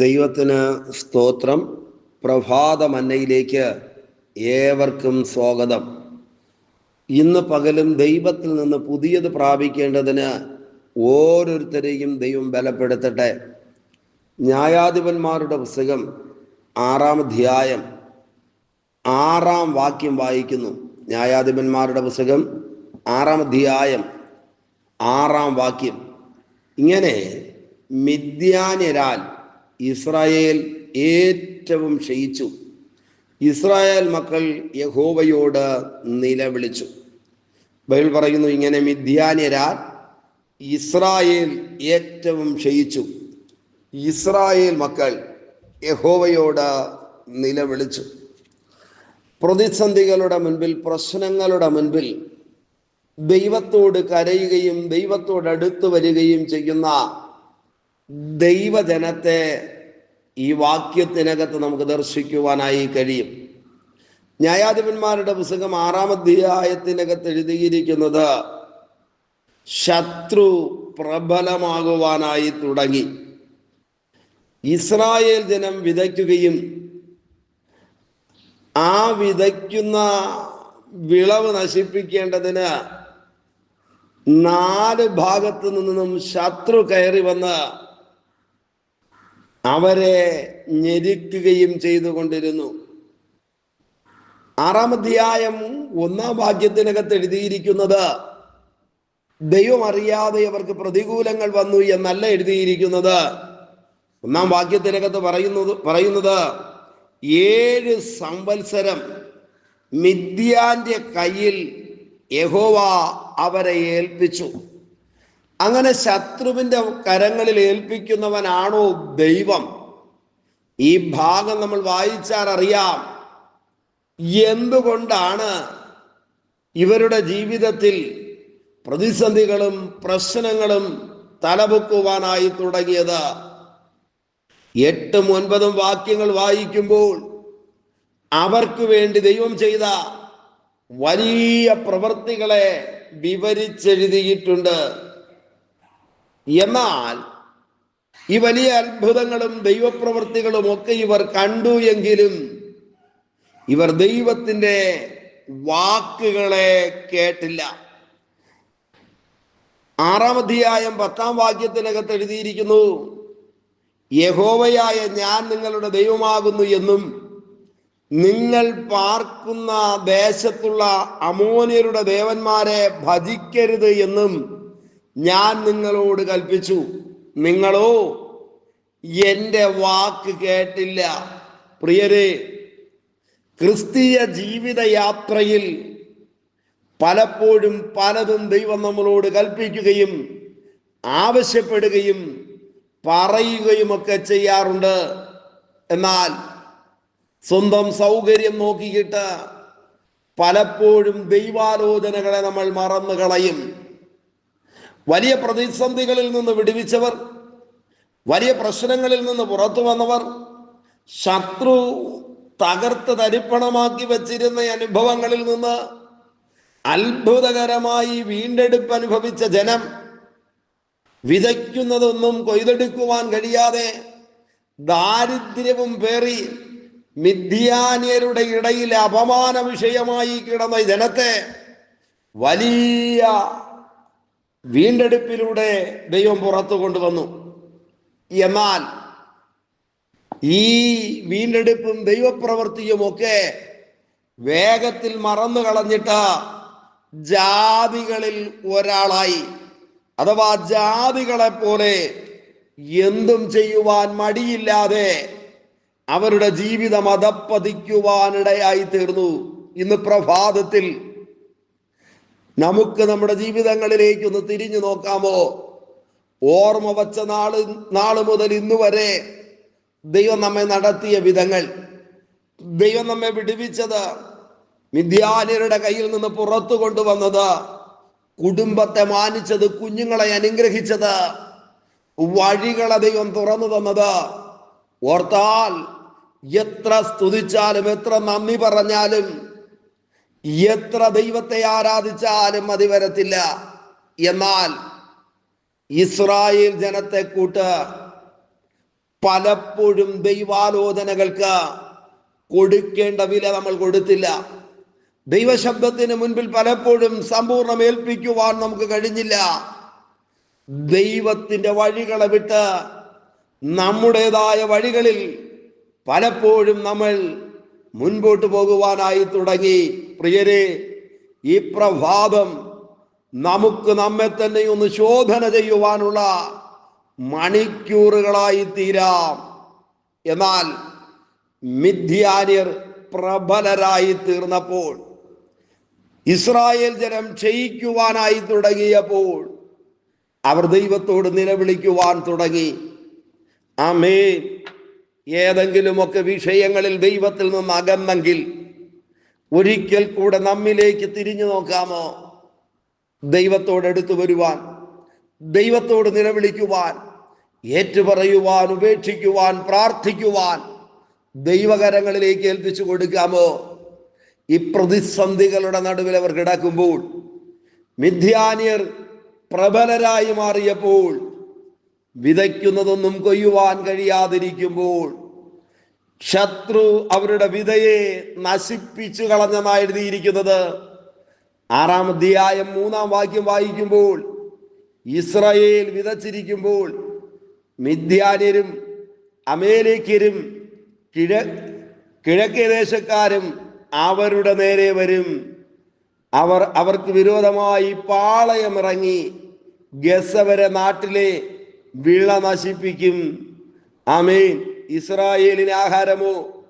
ദൈവത്തിന് സ്തോത്രം. പ്രഭാത മന്നയിലേക്ക് ഏവർക്കും സ്വാഗതം. ഇന്ന് പകലും ദൈവത്തിൽ നിന്ന് പുതിയത് പ്രാപിക്കേണ്ടതിന് ഓരോരുത്തരെയും ദൈവം ബലപ്പെടുത്തട്ടെ. ന്യായാധിപന്മാരുടെ പുസ്തകം ആറാം അധ്യായം ആറാം വാക്യം വായിക്കുന്നു. ന്യായാധിപന്മാരുടെ പുസ്തകം ആറാം അധ്യായം ആറാം വാക്യം. ഇങ്ങനെ മിഥ്യാന്യരാൽ ഇസ്രായേൽ ഏറ്റവും ക്ഷയിച്ചു. ഇസ്രായേൽ മക്കൾ യഹോവയോട് നിലവിളിച്ചു. ബൈബിൾ പറയുന്നു ഇങ്ങനെ മിഥ്യാന്യരാൽ ഇസ്രായേൽ ഏറ്റവും ക്ഷയിച്ചു. ഇസ്രായേൽ മക്കൾ യഹോവയോട് നിലവിളിച്ചു. പ്രതിസന്ധികളുടെ മുൻപിൽ പ്രശ്നങ്ങളുടെ മുൻപിൽ ദൈവത്തോട് കരയുകയും ദൈവത്തോട് അടുത്തു വരികയും ചെയ്യുന്ന ദൈവജനത്തെ ഈ വാക്യത്തിനകത്ത് നമുക്ക് ദർശിക്കുവാനായി കഴിയും. ന്യായാധിപന്മാരുടെ പുസ്തകം ആറാം അധ്യായത്തിനകത്ത് എഴുതിയിരിക്കുന്നത് ശത്രു പ്രബലമാകുവാനായി തുടങ്ങി. ഇസ്രായേൽ ജനം വിതയ്ക്കുകയും ആ വിതയ്ക്കുന്ന വിളവ് നശിപ്പിക്കേണ്ടതിന് നാല് ഭാഗത്തു നിന്നും ശത്രു കയറി വന്ന് അവരെ ഞെരുക്കുകയും ചെയ്തുകൊണ്ടിരുന്നു. ആറാം അധ്യായം ഒന്നാം വാക്യത്തിനകത്ത് എഴുതിയിരിക്കുന്നത് ദൈവം അറിയാതെ അവർക്ക് പ്രതികൂലങ്ങൾ വന്നു എന്നല്ല എഴുതിയിരിക്കുന്നത്. ഒന്നാം വാക്യത്തിനകത്ത് പറയുന്നത് പറയുന്നത് ഏഴ് സംവത്സരം മിഥ്യാന്റെ കയ്യിൽ യഹോവ അവരെ ഏൽപ്പിച്ചു. അങ്ങനെ ശത്രുവിന്റെ കരങ്ങളിൽ ഏൽപ്പിക്കുന്നവനാണോ ദൈവം? ഈ ഭാഗം നമ്മൾ വായിച്ചാൽ അറിയാം എന്തുകൊണ്ടാണ് ഇവരുടെ ജീവിതത്തിൽ പ്രതിസന്ധികളും പ്രശ്നങ്ങളും തലപൊക്കുവാനായി തുടങ്ങിയത്? എട്ടും ഒൻപതും വാക്യങ്ങൾ വായിക്കുമ്പോൾ അവർക്ക് വേണ്ടി ദൈവം ചെയ്ത വലിയ പ്രവൃത്തികളെ വിവരിച്ചെഴുതിയിട്ടുണ്ട്. എന്നാൽ ഈ വലിയ അത്ഭുതങ്ങളും ദൈവപ്രവൃത്തികളും ഒക്കെ ഇവർ കണ്ടു എങ്കിലും ഇവർ ദൈവത്തിന്റെ വാക്കുകളെ കേട്ടില്ല. ആറാം അധ്യായം പത്താം വാക്യത്തിനകത്ത് എഴുതിയിരിക്കുന്നു യഹോവയായ ഞാൻ നിങ്ങളുടെ ദൈവമാകുന്നു എന്നും നിങ്ങൾ പാർക്കുന്ന ദേശത്തുള്ള അമോനിയരുടെ ദേവന്മാരെ ഭജിക്കരുത് എന്നും ഞാൻ നിങ്ങളോട് കൽപ്പിച്ചു. നിങ്ങളോ എന്റെ വാക്ക് കേട്ടില്ല. പ്രിയരെ ക്രിസ്തീയ ജീവിതയാത്രയിൽ പലപ്പോഴും പലതും ദൈവം നമ്മളോട് കൽപ്പിക്കുകയും ആവശ്യപ്പെടുകയും പറയുകയും ഒക്കെ ചെയ്യാറുണ്ട്. എന്നാൽ സ്വന്തം സൗകര്യം നോക്കിയിട്ട് പലപ്പോഴും ദൈവാലോചനകളെ നമ്മൾ മറന്നു കളയും വലിയ പ്രതിസന്ധികളിൽ നിന്ന് വിടുവിച്ചവർ വലിയ പ്രശ്നങ്ങളിൽ നിന്ന് പുറത്തു വന്നവർ ശത്രു തകർത്ത് തരിപ്പണമാക്കി വച്ചിരുന്ന അനുഭവങ്ങളിൽ നിന്ന് അത്ഭുതകരമായി വീണ്ടെടുപ്പ് അനുഭവിച്ച ജനം വിതയ്ക്കുന്നതൊന്നും കൊയ്തെടുക്കുവാൻ കഴിയാതെ ദാരിദ്ര്യവും പേറി മിഥ്യാന്യരുടെ ഇടയിൽ അപമാന വിഷയമായി കിടന്ന ജനത്തെ വലിയ വീണ്ടെടുപ്പിലൂടെ ദൈവം പുറത്തു കൊണ്ടുവന്നു. എന്നാൽ ഈ വീണ്ടെടുപ്പും ദൈവപ്രവൃത്തിയും ഒക്കെ വേഗത്തിൽ മറന്നു കളഞ്ഞിട്ട് ജാതികളിൽ ഒരാളായി. അഥവാ ജാതികളെ പോലെ എന്തും ചെയ്യുവാൻ മടിയില്ലാതെ അവരുടെ ജീവിതം അതപ്പതിക്കുവാനിടയായി തീർന്നു. ഇന്ന് പ്രഭാതത്തിൽ നമുക്ക് നമ്മുടെ ജീവിതങ്ങളിലേക്ക് ഒന്ന് തിരിഞ്ഞു നോക്കാമോ? ഓർമ്മ വച്ച നാൾ നാൾ മുതൽ ഇന്ന് വരെ ദൈവം നമ്മെ നടത്തിയ വിധങ്ങൾ ദൈവം നമ്മെ വിടുവിച്ചത് വിദ്യാലയരുടെ കയ്യിൽ നിന്ന് പുറത്തു കൊണ്ടുവന്നത് കുടുംബത്തെ മാനിച്ചത് കുഞ്ഞുങ്ങളെ അനുഗ്രഹിച്ചത് വഴികളെ ദൈവം തുറന്നു തന്നത്. ഓർത്താൽ എത്ര സ്തുതിച്ചാലും എത്ര നന്ദി പറഞ്ഞാലും എത്ര ദൈവത്തെ ആരാധിച്ചാലും മതി വരത്തില്ല. എന്നാൽ ഇസ്രായേൽ ജനത്തെ കൂട്ട് പലപ്പോഴും ദൈവാലോചനകൾക്ക് കൊടുക്കേണ്ട വില നമ്മൾ കൊടുത്തില്ല. ദൈവശബ്ദത്തിന് മുൻപിൽ പലപ്പോഴും സമ്പൂർണം ഏൽപ്പിക്കുവാൻ നമുക്ക് കഴിഞ്ഞില്ല. ദൈവത്തിന്റെ വഴികളെ വിട്ട് നമ്മുടേതായ വഴികളിൽ പലപ്പോഴും നമ്മൾ മുൻപോട്ട് പോകുവാനായി തുടങ്ങി. പ്രിയരെ ഈ പ്രഭാതം നമുക്ക് നമ്മെ തന്നെ ഒന്ന് ശോധന ചെയ്യുവാനുള്ള മണിക്കൂറുകളായി തീരാം. എന്നാൽ മിഥ്യാനിയർ പ്രബലരായി തീർന്നപ്പോൾ ഇസ്രായേൽ ജനം ക്ഷയിക്കുവാനായി തുടങ്ങിയപ്പോൾ അവർ ദൈവത്തോട് നിലവിളിക്കുവാൻ തുടങ്ങി. ആമേൻ. ഏതെങ്കിലുമൊക്കെ വിഷയങ്ങളിൽ ദൈവത്തിൽ നിന്ന് അകന്നെങ്കിൽ ഒരിക്കൽ കൂടെ നമ്മിലേക്ക് തിരിഞ്ഞു നോക്കാമോ? ദൈവത്തോട് എടുത്തു വരുവാൻ ദൈവത്തോട് നിലവിളിക്കുവാൻ ഏറ്റുപറയുവാൻ ഉപേക്ഷിക്കുവാൻ പ്രാർത്ഥിക്കുവാൻ ദൈവകരങ്ങളിലേക്ക് ഏൽപ്പിച്ചു കൊടുക്കാമോ? ഈ പ്രതിസന്ധികളുടെ നടുവിൽ അവർ കിടക്കുമ്പോൾ മിഥ്യാനിയർ പ്രബലരായി മാറിയപ്പോൾ വിതയ്ക്കുന്നതൊന്നും കൊയ്യുവാൻ കഴിയാതിരിക്കുമ്പോൾ ശത്രു അവരുടെ വിധയെ നശിപ്പിച്ചു കളഞ്ഞെന്നാണ് എഴുതിയിരിക്കുന്നത് ആറാം അധ്യായം മൂന്നാം വാക്യം വായിക്കുമ്പോൾ ഇസ്രയേൽ വിതച്ചിരിക്കുമ്പോൾ മിഥ്യാന്യരും അമേരിക്കരും കിഴ കിഴക്കേ ദേശക്കാരും അവരുടെ നേരെ വരും. അവർ അവർക്ക് വിരോധമായി പാളയമിറങ്ങി ഗസവരെ നാട്ടിലെ വിള നശിപ്പിക്കും. ആമേൻ. ഇസ്രായേലിന് ആഹാരമോ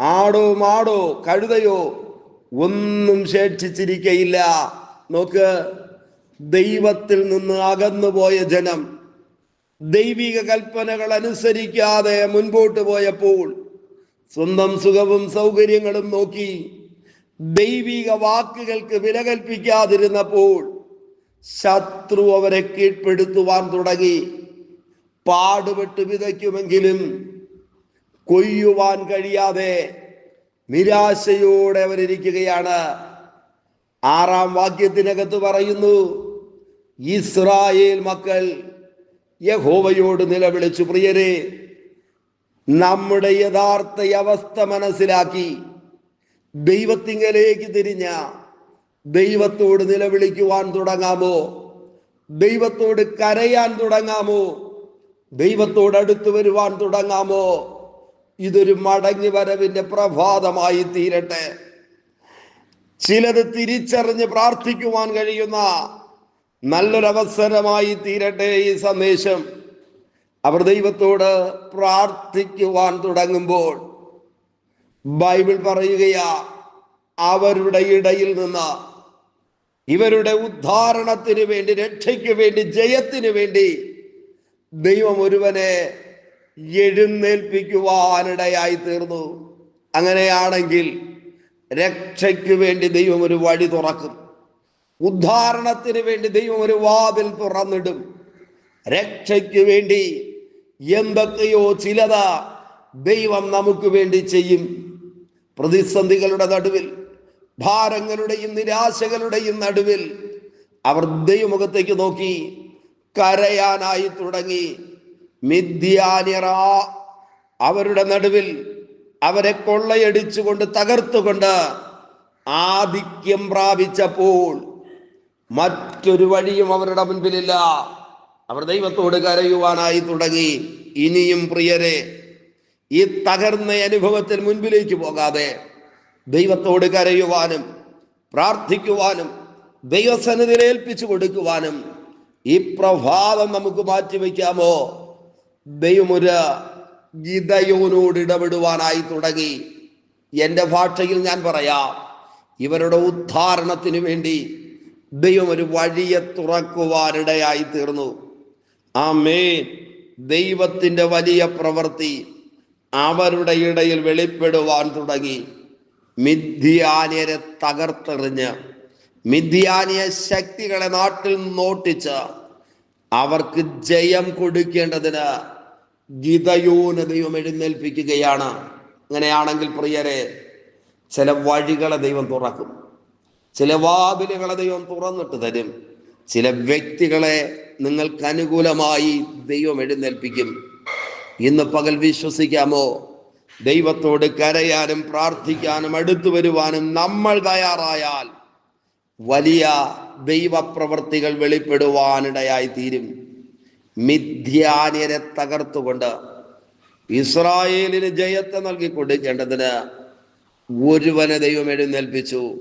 ആടോ മാടോ കഴുതയോ ഒന്നും ശേഷിച്ചിരിക്കയില്ല. നോക്ക് ദൈവത്തിൽ നിന്ന് അകന്നുപോയ ജനം ദൈവിക കൽപ്പനകൾ അനുസരിക്കാതെ മുൻപോട്ട് പോയപ്പോൾ സ്വന്തം സുഖവും സൗകര്യങ്ങളും നോക്കി ദൈവിക വാക്കുകൾക്ക് വില കൽപ്പിക്കാതിരുന്നപ്പോൾ ശത്രു അവരെ കീഴ്പ്പെടുത്തുവാൻ തുടങ്ങി. പാടുപെട്ട് വിതയ്ക്കുമെങ്കിലും കൊയ്യുവാൻ കഴിയാതെ നിരാശയോടെ അവരിയ്ക്കുകയാണ് ആറാം വാക്യത്തിനകത്ത് പറയുന്നു ഇസ്രായേൽ മക്കൾ യഹോവയോട് നിലവിളിച്ചു പ്രിയരെ നമ്മുടെ യഥാർത്ഥ അവസ്ഥ മനസ്സിലാക്കി ദൈവത്തിങ്കലേക്ക് തിരിഞ്ഞ ദൈവത്തോട് നിലവിളിക്കുവാൻ തുടങ്ങാമോ? ദൈവത്തോട് കരയാൻ തുടങ്ങാമോ? ദൈവത്തോട് അടുത്തു വരുവാൻ തുടങ്ങാമോ? ഇതൊരു മടങ്ങി വരവിന്റെ പ്രഭാതമായി തീരട്ടെ. ചിലത് തിരിച്ചറിഞ്ഞ് പ്രാർത്ഥിക്കുവാൻ കഴിയുന്ന നല്ലൊരവസരമായി തീരട്ടെ ഈ സന്ദേശം. അവർ ദൈവത്തോട് പ്രാർത്ഥിക്കുവാൻ തുടങ്ങുമ്പോൾ ബൈബിൾ പറയുകയാ അവരുടെ ഇടയിൽ നിന്ന് ഇവരുടെ ഉദ്ധാരണത്തിന് വേണ്ടി രക്ഷയ്ക്ക് വേണ്ടി ജയത്തിന് വേണ്ടി ദൈവം ഒരുവനെ എഴുന്നേൽപ്പിക്കുവാനിടയായി തീർന്നു അങ്ങനെയാണെങ്കിൽ രക്ഷയ്ക്ക് വേണ്ടി ദൈവം ഒരു വഴി തുറക്കും. ഉദ്ധാരണത്തിന് വേണ്ടി ദൈവം ഒരു വാതിൽ തുറന്നിടും. രക്ഷയ്ക്ക് വേണ്ടി എന്തൊക്കെയോ ചിലത ദൈവം നമുക്ക് വേണ്ടി ചെയ്യും. പ്രതിസന്ധികളുടെ നടുവിൽ ഭാരങ്ങളുടെയും നിരാശകളുടെയും നടുവിൽ അവർ ദൈവമുഖത്തേക്ക് നോക്കി കരയാനായി തുടങ്ങി. മിഥ്യാനിറ. അവരുടെ നടുവിൽ അവരെ കൊള്ളയടിച്ചുകൊണ്ട് തകർത്തുകൊണ്ട് ആധിക്യം പ്രാപിച്ചപ്പോൾ മറ്റൊരു വഴിയും അവരുടെ മുൻപിലില്ല. അവർ ദൈവത്തോട് കരയുവാനായി തുടങ്ങി. ഇനിയും പ്രിയരെ ഈ തകർന്ന അനുഭവത്തിൽ മുൻപിലേക്ക് പോകാതെ ദൈവത്തോട് കരയുവാനും പ്രാർത്ഥിക്കുവാനും ദൈവസന്നിധിയിൽ ഏൽപ്പിച്ചു കൊടുക്കുവാനും ഈ പ്രഭാതം നമുക്ക് മാറ്റിവെക്കാമോ? ദൈവമൊരു ഗീതയോനോട് ഇടപെടുവാനായി തുടങ്ങി. എന്റെ ഭാഷയിൽ ഞാൻ പറയാം. ഇവരുടെ ഉദ്ധാരണത്തിന് വേണ്ടി ദൈവം ഒരു വഴിയെ തുറക്കുവാനിടയായി തീർന്നു. ആ മേൻ ദൈവത്തിന്റെ വലിയ പ്രവൃത്തി അവരുടെ ഇടയിൽ വെളിപ്പെടുവാൻ തുടങ്ങി. മിഥ്യാനിയരെ തകർത്തെറിഞ്ഞ് മിഥ്യാനിയ ശക്തികളെ നാട്ടിൽ നോട്ടിച്ച് അവർക്ക് ജയം കൊടുക്കേണ്ടതിന് ഗീതയോന് ദൈവം എഴുന്നേൽപ്പിക്കുകയാണ്. അങ്ങനെയാണെങ്കിൽ പ്രിയരെ ചില വഴികളെ ദൈവം തുറക്കും. ചില വാതിലുകളെ ദൈവം തുറന്നിട്ട് തരും. ചില വ്യക്തികളെ നിങ്ങൾക്ക് അനുകൂലമായി ദൈവം എഴുന്നേൽപ്പിക്കും. ഇന്ന് പകൽ വിശ്വസിക്കാമോ? ദൈവത്തോട് കരയാനും പ്രാർത്ഥിക്കാനും അടുത്തു വരുവാനും നമ്മൾ തയ്യാറായാൽ വലിയ ദൈവപ്രവർത്തികൾ വെളിപ്പെടുവാനിടയായി തീരും മിഥ്യാന്യരെ തകർത്തുകൊണ്ട് ഇസ്രായേലിന് ജയത്തെ നൽകിക്കൊണ്ടിരിക്കേണ്ടതിന് ഒരുവനെ ദൈവം എഴുന്നേൽപ്പിച്ചു.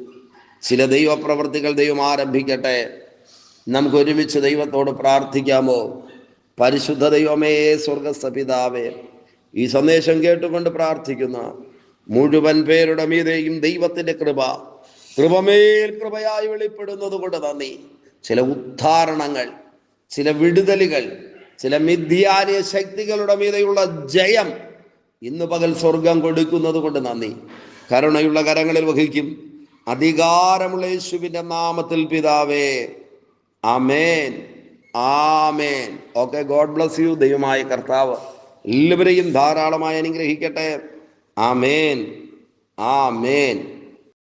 ചില ദൈവപ്രവർത്തികൾ ദൈവം ആരംഭിക്കട്ടെ. നമുക്ക് ഒരുമിച്ച് ദൈവത്തോട് പ്രാർത്ഥിക്കാമോ? പരിശുദ്ധ ദൈവമേ സ്വർഗസ്ഥ പിതാവേ ഈ സന്ദേശം കേട്ടുകൊണ്ട് പ്രാർത്ഥിക്കുന്ന. മുഴുവൻ പേരുടെ മീതെയും ദൈവത്തിന്റെ കൃപ കൃപമേൽ കൃപയായി വെളിപ്പെടുന്നത് കൊണ്ട് നന്ദി. ചില ഉദ്ധാരണങ്ങൾ ചില വിടുതലുകൾ ചില മിഥ്യാനിയ ശക്തികളുടെ മീതെയുള്ള ജയം ഇന്ന് പകൽ സ്വർഗം കൊടുക്കുന്നത് കൊണ്ട് നന്ദി. കരുണയുള്ള കരങ്ങളിൽ വഹിക്കും. അധികാരമുള്ള യേശുവിന്റെ നാമത്തിൽ പിതാവേ. ആമേൻ. ആമേൻ. Okay God bless you. ദൈവമായ കർത്താവ് എല്ലാവരെയും ധാരാളമായി അനുഗ്രഹിക്കട്ടെ. ആമേൻ. ആമേൻ.